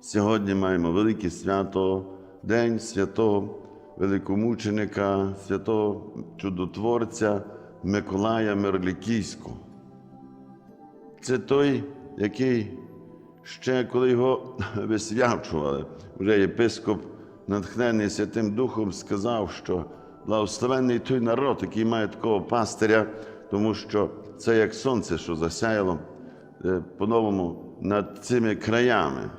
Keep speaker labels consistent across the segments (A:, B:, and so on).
A: Сьогодні маємо велике свято, День святого великомученика, святого чудотворця Миколая Мерлікійського. Це той, який ще коли його висвячували, вже єпископ, натхнений Святим Духом, сказав, що благословенний той народ, який має такого пастиря, тому що це як сонце, що засяяло е, по-новому над цими краями.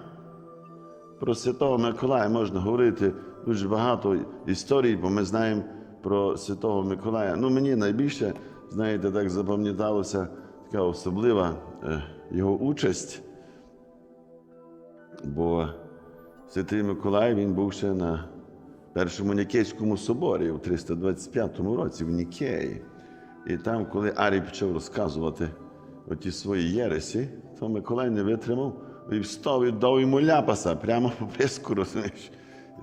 A: Про Святого Миколая можна говорити дуже багато історій, бо ми знаємо про Святого Миколая. Ну, мені найбільше, знаєте, так запам'яталося така особлива е, його участь. Бо Святий Миколай він був ще на Першому Нікейському соборі у 325 році в Нікеї. І там, коли Арій почав розказувати оті свої єресі, то Миколай не витримав і встав і дав йому ляпаса прямо по писку, розумієш.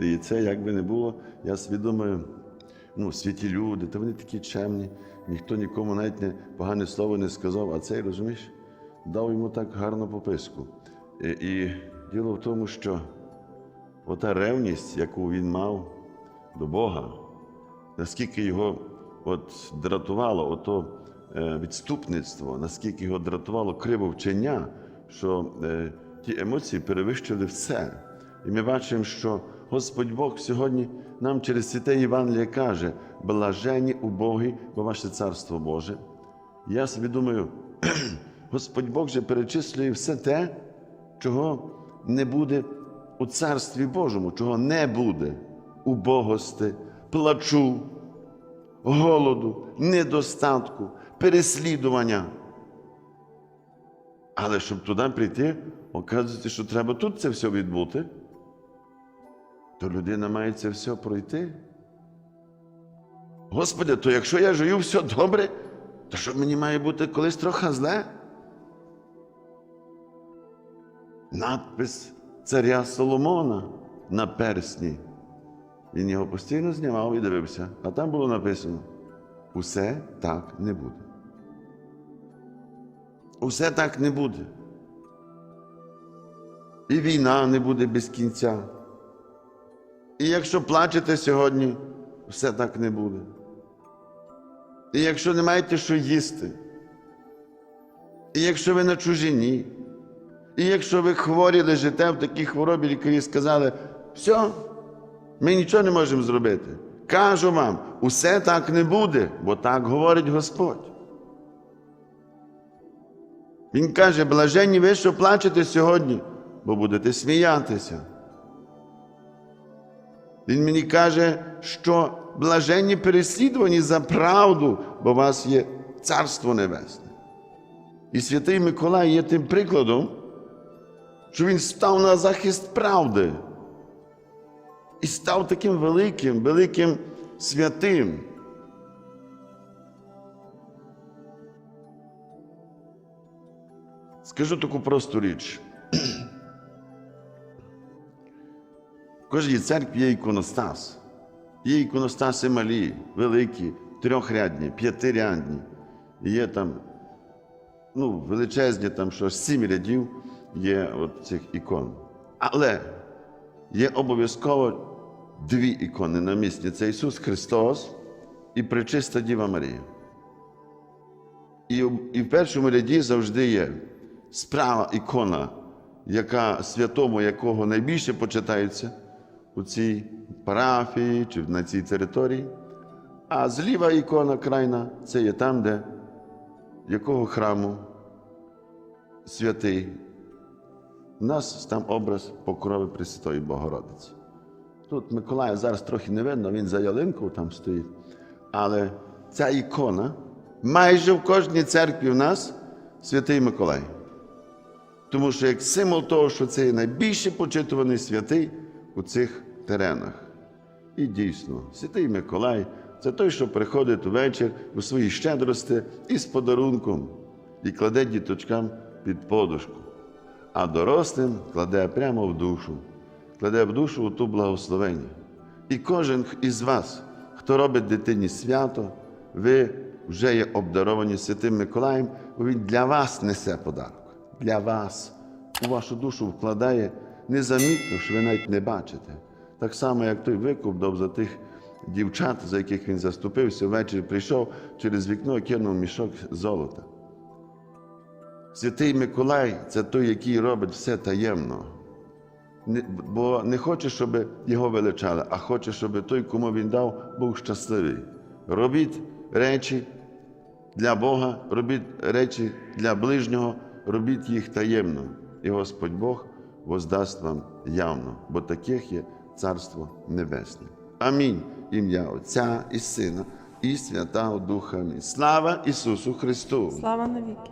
A: І це як би не було, я думаю, ну, святі люди, та вони такі чемні, ніхто нікому навіть не погане слово не сказав, а цей, розумієш, дав йому так гарно по писку. І, і діло в тому, що ота ревність, яку він мав до Бога, наскільки його от дратувало ото е, відступництво, наскільки його дратувало кривовчення, що е, ті емоції перевищили все. І ми бачимо, що Господь Бог сьогодні нам через святе Євангеліє каже: блажені убогі, бо ваше царство Боже. Я собі думаю, Господь Бог же перечислює все те, чого не буде у Царстві Божому, чого не буде убогости, плачу, голоду, недостатку, переслідування. Але щоб туди прийти, оказується, що треба тут це все відбути, то людина має це все пройти. Господи, то якщо я жию все добре, то що мені має бути колись трохи зле? Надпис царя Соломона на персні. Він його постійно знімав і дивився, а там було написано: усе так не буде. Усе так не буде. І війна не буде без кінця. І якщо плачете сьогодні, все так не буде. І якщо не маєте що їсти, і якщо ви на чужині, і якщо ви хворі лежите в такій хворобі, лікарі сказали, все, ми нічого не можемо зробити. Кажу вам, усе так не буде, бо так говорить Господь. Він каже, блаженні ви, що плачете сьогодні, бо будете сміятися. Він мені каже, що блаженні переслідувані за правду, бо у вас є Царство Небесне. І святий Миколай є тим прикладом, що він став на захист правди і став таким великим, великим святим. Скажу таку просту річ. В кожній церкві є іконостас. Є іконостаси малі, великі, трьохрядні, п'ятирядні. Є там ну, величезні, там що аж сім рядів є от цих ікон. Але є обов'язково дві ікони на місці. Це Ісус Христос і Пречиста Діва Марія. І, і в першому ряді завжди є справа ікона, яка святому, якого найбільше почитається у цій парафії чи на цій території. А зліва ікона крайна це є там, де якого храму святий. У нас там образ покрови Пресвятої Богородиці. Тут Миколая зараз трохи не видно, він за ялинкою там стоїть. Але ця ікона майже в кожній церкві в нас святий Миколай. Тому що як символ того, що це є найбільше почитуваний святий у цих теренах. І дійсно, святий Миколай це той, що приходить увечір у свої щедрості із подарунком і кладе діточкам під подушку, а дорослим кладе прямо в душу, кладе в душу у ту благословення. І кожен із вас, хто робить дитині свято, ви вже є обдаровані Святим Миколаєм, бо він для вас несе подарок. Для вас у вашу душу вкладає незамітно, що ви навіть не бачите. Так само, як той викуп дав за тих дівчат, за яких він заступився, ввечері прийшов через вікно і кинув мішок золота. Святий Миколай це той, який робить все таємно. Бо не хоче, щоб його величали, а хоче, щоб той, кому він дав, був щасливий. Робіть речі для Бога, робіть речі для ближнього, робіть їх таємно. І Господь Бог воздасть вам явно, бо таких є Царство Небесне. Амінь. Ім'я Отця і Сина, і Святого Духа. Слава Ісусу Христу!
B: Слава навіки.